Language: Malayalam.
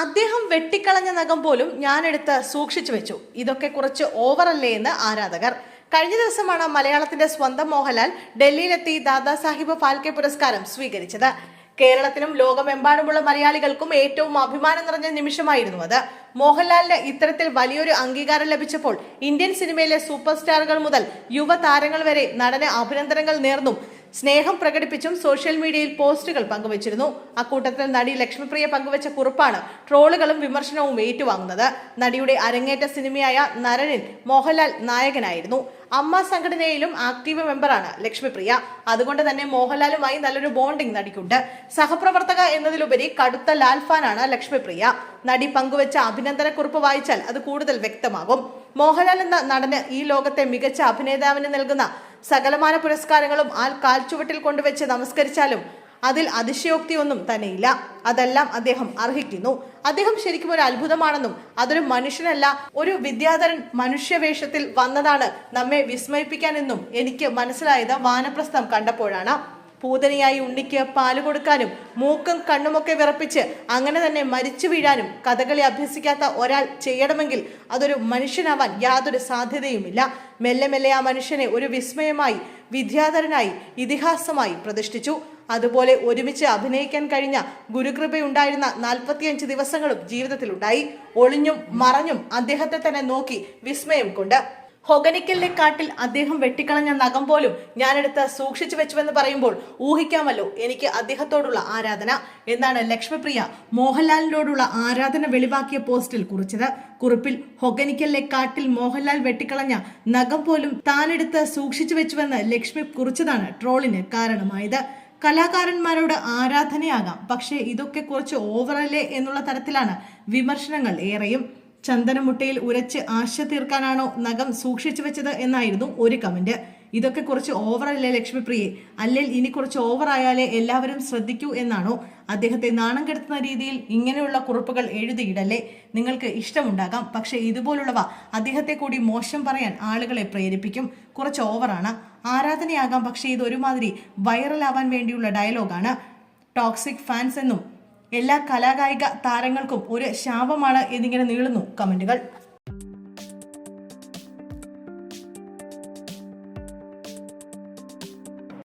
അദ്ദേഹം വെട്ടിക്കളഞ്ഞ നഖം പോലും ഞാനെടുത്ത് സൂക്ഷിച്ചു വെച്ചു. ഇതൊക്കെ കുറച്ച് ഓവറല്ലേ എന്ന് ആരാധകർ. കഴിഞ്ഞ ദിവസമാണ് മലയാളത്തിന്റെ സ്വന്തം മോഹൻലാൽ ഡൽഹിയിലെത്തി ദാദാസാഹിബ് ഫാൽക്കെ പുരസ്കാരം സ്വീകരിച്ചത്. കേരളത്തിലും ലോകമെമ്പാടുമുള്ള മലയാളികൾക്കും ഏറ്റവും അഭിമാനം നിറഞ്ഞ നിമിഷമായിരുന്നു അത്. മോഹൻലാലിന് ഇത്തരത്തിൽ വലിയൊരു അംഗീകാരം ലഭിച്ചപ്പോൾ ഇന്ത്യൻ സിനിമയിലെ സൂപ്പർ സ്റ്റാറുകൾ മുതൽ യുവതാരങ്ങൾ വരെ നടന് അഭിനന്ദനങ്ങൾ നേർന്നും സ്നേഹം പ്രകടിപ്പിച്ചും സോഷ്യൽ മീഡിയയിൽ പോസ്റ്റുകൾ പങ്കുവച്ചിരുന്നു. അക്കൂട്ടത്തിൽ നടി ലക്ഷ്മിപ്രിയ പങ്കുവച്ച കുറിപ്പാണ് ട്രോളുകളും വിമർശനവും ഏറ്റുവാങ്ങുന്നത്. നടിയുടെ അരങ്ങേറ്റ സിനിമയായ നരനിൽ മോഹൻലാൽ നായകനായിരുന്നു. അമ്മ സംഘടനയിലും ആക്റ്റീവ് മെമ്പറാണ് ലക്ഷ്മിപ്രിയ. അതുകൊണ്ട് തന്നെ മോഹൻലാലുമായി നല്ലൊരു ബോണ്ടിംഗ് നടിക്കുണ്ട്. സഹപ്രവർത്തക എന്നതിലുപരി കടുത്ത ലാൽ ഫാനാണ് ലക്ഷ്മിപ്രിയ. നടി പങ്കുവച്ച അഭിനന്ദന കുറിപ്പ് വായിച്ചാൽ അത് കൂടുതൽ വ്യക്തമാകും. മോഹൻലാൽ എന്ന നടന് ഈ ലോകത്തെ മികച്ച അഭിനേതാവിന് നൽകുന്ന സകലമാന പുരസ്കാരങ്ങളും ആൽ കാൽച്ചുവട്ടിൽ കൊണ്ടുവച്ച് നമസ്കരിച്ചാലും അതിൽ അതിശയോക്തിയൊന്നും തന്നെയില്ല. അതെല്ലാം അദ്ദേഹം അർഹിക്കുന്നു. അദ്ദേഹം ശരിക്കും ഒരു അത്ഭുതമാണെന്നും അതൊരു മനുഷ്യനല്ല ഒരു വിദ്യാധരൻ മനുഷ്യവേഷത്തിൽ വന്നതാണ് നമ്മെ വിസ്മയിപ്പിക്കാനെന്നും എനിക്ക് മനസ്സിലായത് വാനപ്രസ്ഥം കണ്ടപ്പോഴാണ്. പൂതനയായി ഉണ്ണിക്ക് പാൽ കൊടുക്കാനും മൂക്കും കണ്ണുമൊക്കെ വിറപ്പിച്ച് അങ്ങനെ തന്നെ മരിച്ചു വീഴാനും കഥകളി അഭ്യസിക്കാത്ത ഒരാൾ ചെയ്യണമെങ്കിൽ അതൊരു മനുഷ്യനാവാൻ യാതൊരു സാധ്യതയുമില്ല. മെല്ലെ മെല്ലെ ആ മനുഷ്യനെ ഒരു വിസ്മയമായി വിദ്യാധരനായി ഇതിഹാസമായി പ്രതിഷ്ഠിച്ചു. അതുപോലെ ഒരുമിച്ച് അഭിനയിക്കാൻ കഴിഞ്ഞ ഗുരുകൃപയുണ്ടായിരുന്ന നാൽപ്പത്തിയഞ്ച് ദിവസങ്ങളും ജീവിതത്തിലുണ്ടായി. ഒളിഞ്ഞും മറഞ്ഞും അദ്ദേഹത്തെ തന്നെ നോക്കി വിസ്മയം കൊണ്ട്. ഹൊഗനിക്കലിലെ കാട്ടിൽ അദ്ദേഹം വെട്ടിക്കളഞ്ഞ നഖം പോലും ഞാനെടുത്ത് സൂക്ഷിച്ചു വെച്ചുവെന്ന് പറയുമ്പോൾ ഊഹിക്കാമല്ലോ എനിക്ക് അദ്ദേഹത്തോടുള്ള ആരാധന. എന്നാണ് ലക്ഷ്മിപ്രിയ മോഹൻലാലിനോടുള്ള ആരാധന വെളിവാക്കിയ പോസ്റ്റിൽ കുറിച്ചത്. കുറിപ്പിൽ ഹൊഗനിക്കലിലെ കാട്ടിൽ മോഹൻലാൽ വെട്ടിക്കളഞ്ഞ നഖം പോലും താനെടുത്ത് സൂക്ഷിച്ചു വെച്ചുവെന്ന് ലക്ഷ്മി കുറിച്ചതാണ് ട്രോളിന് കാരണമായത്. കലാകാരന്മാരോട് ആരാധനയാകാം പക്ഷേ ഇതൊക്കെ കുറച്ച് ഓവറല്ലേ എന്നുള്ള തരത്തിലാണ് വിമർശനങ്ങൾ ഏറെയും. ചന്ദനമുട്ടയിൽ ഉരച്ച് ആശ തീർക്കാനാണോ നഖം സൂക്ഷിച്ചു വെച്ചത് എന്നായിരുന്നു ഒരു കമന്റ്. ഇതൊക്കെ കുറച്ച് ഓവറല്ലേ ലക്ഷ്മിപ്രിയെ? അല്ലെങ്കിൽ ഇനി കുറച്ച് ഓവർ ആയാലേ എല്ലാവരും ശ്രദ്ധിക്കൂ എന്നാണോ? അദ്ദേഹത്തെ നാണം കെടുത്തുന്ന രീതിയിൽ ഇങ്ങനെയുള്ള കുറിപ്പുകൾ എഴുതിയിടല്ലേ? നിങ്ങൾക്ക് ഇഷ്ടമുണ്ടാകാം. പക്ഷേ ഇതുപോലുള്ളവ അദ്ദേഹത്തെ കൂടി മോശം പറയാൻ ആളുകളെ പ്രേരിപ്പിക്കും. കുറച്ച് ഓവറാണ് ആരാധനയാകാം. പക്ഷേ ഇത് ഒരുമാതിരി വൈറലാവാൻ വേണ്ടിയുള്ള ഡയലോഗാണ് ടോക്സിക് ഫാൻസ് എന്നും എല്ലാ കലാകായിക താരങ്ങൾക്കും ഒരു ശാപമാണ് എന്നിങ്ങനെ നീളുന്നു. കമന്റുകൾ.